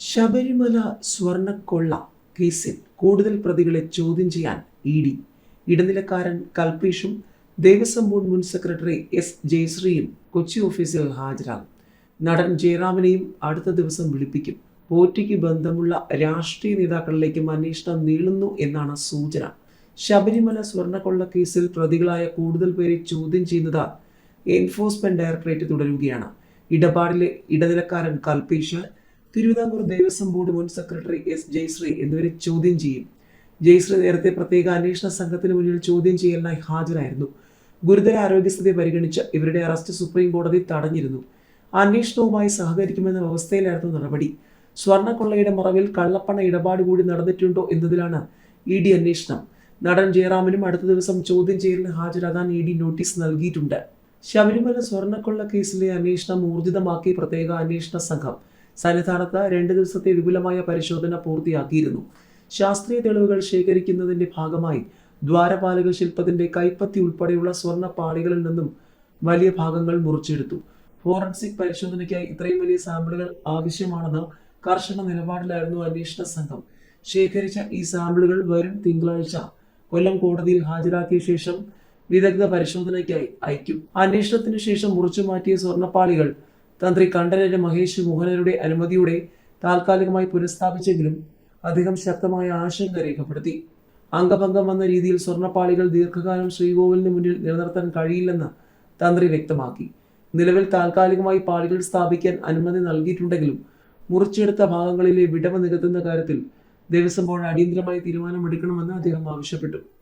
ശബരിമല സ്വർണക്കൊള്ള കേസിൽ കൂടുതൽ പ്രതികളെ ചോദ്യം ചെയ്യാൻ ഇ ഡി. ഇടനിലക്കാരൻ കൽപീഷും ദേവസ്വം ബോർഡ് മുൻ സെക്രട്ടറി എസ് ജയശ്രീയും കൊച്ചി ഓഫീസിൽ ഹാജരാകും. നടൻ ജയറാമിനെയും അടുത്ത ദിവസം വിളിപ്പിക്കും. പോറ്റിക്ക് ബന്ധമുള്ള രാഷ്ട്രീയ നേതാക്കളിലേക്കും അന്വേഷണം നീളുന്നു എന്നാണ് സൂചന. ശബരിമല സ്വർണക്കൊള്ള കേസിൽ പ്രതികളായ കൂടുതൽ പേരെ ചോദ്യം ചെയ്യുന്നത് എൻഫോഴ്സ്മെന്റ് ഡയറക്ടറേറ്റ് തുടരുകയാണ്. ഇടപാടിലെ ഇടനിലക്കാരൻ കൽപീഷ് തിരുവിതാംകൂർ ദേവസ്വം ബോർഡ് മുൻ സെക്രട്ടറി എസ് ജയശ്രീ എന്നിവരെ ചോദ്യം ചെയ്യും. ജയശ്രീ നേരത്തെ പ്രത്യേക അന്വേഷണ സംഘത്തിന് മുന്നിൽ ചോദ്യം ചെയ്യലിനായി ഹാജരായിരുന്നു. ഗുരുതര ആരോഗ്യസ്ഥിതി പരിഗണിച്ച് ഇവരുടെ അറസ്റ്റ് സുപ്രീം കോടതി തടഞ്ഞിരുന്നു. അന്വേഷണവുമായി സഹകരിക്കുമെന്ന വ്യവസ്ഥയിലായിരുന്നു നടപടി. സ്വർണക്കൊള്ളയുടെ മറവിൽ കള്ളപ്പണ ഇടപാട് കൂടി നടന്നിട്ടുണ്ടോ എന്നതിലാണ് ഇ ഡി അന്വേഷണം. നടൻ ജയറാമിനും അടുത്ത ദിവസം ചോദ്യം ചെയ്യലിന് ഹാജരാകാൻ ഇ ഡി നോട്ടീസ് നൽകിയിട്ടുണ്ട്. ശബരിമല സ്വർണക്കൊള്ള കേസിലെ അന്വേഷണം ഊർജിതമാക്കി പ്രത്യേക അന്വേഷണ സംഘം സന്നിധാനത്ത് രണ്ട് ദിവസത്തെ വിപുലമായ പരിശോധന പൂർത്തിയാക്കിയിരുന്നു. ശാസ്ത്രീയ തെളിവുകൾ ശേഖരിക്കുന്നതിന്റെ ഭാഗമായി ദ്വാരപാലക ശില്പത്തിന്റെ കൈപ്പത്തി ഉൾപ്പെടെയുള്ള സ്വർണ പാളികളിൽ നിന്നും വലിയ ഭാഗങ്ങൾ മുറിച്ചെടുത്തു. ഫോറൻസിക് പരിശോധനയ്ക്കായി ഇത്രയും വലിയ സാമ്പിളുകൾ ആവശ്യമാണെന്ന് കർശന നിലപാടിലായിരുന്നു അന്വേഷണ സംഘം. ശേഖരിച്ച ഈ സാമ്പിളുകൾ വരും തിങ്കളാഴ്ച കൊല്ലം കോടതിയിൽ ഹാജരാക്കിയ ശേഷം വിദഗ്ധ പരിശോധനയ്ക്കായി അയക്കും. അന്വേഷണത്തിന് ശേഷം മുറിച്ചു മാറ്റിയ സ്വർണപ്പാളികൾ തന്ത്രി കണ്ഠരര് മഹേഷ് മോഹനരുടെ അനുമതിയോടെ താൽക്കാലികമായി പുനഃസ്ഥാപിച്ചെങ്കിലും അദ്ദേഹം ശക്തമായ ആശങ്ക രേഖപ്പെടുത്തി. അംഗഭംഗം വന്ന രീതിയിൽ സ്വർണപ്പാളികൾ ദീർഘകാലം ശ്രീകോവിലിന് മുന്നിൽ നിലനിർത്താൻ കഴിയില്ലെന്ന് തന്ത്രി വ്യക്തമാക്കി. നിലവിൽ താൽക്കാലികമായി പാളികൾ സ്ഥാപിക്കാൻ അനുമതി നൽകിയിട്ടുണ്ടെങ്കിലും മുറിച്ചെടുത്ത ഭാഗങ്ങളിലെ വിടവ് നികത്തുന്ന കാര്യത്തിൽ ദേവസ്വം ബോർഡ് അടിയന്തരമായി തീരുമാനമെടുക്കണമെന്ന് അദ്ദേഹം ആവശ്യപ്പെട്ടു.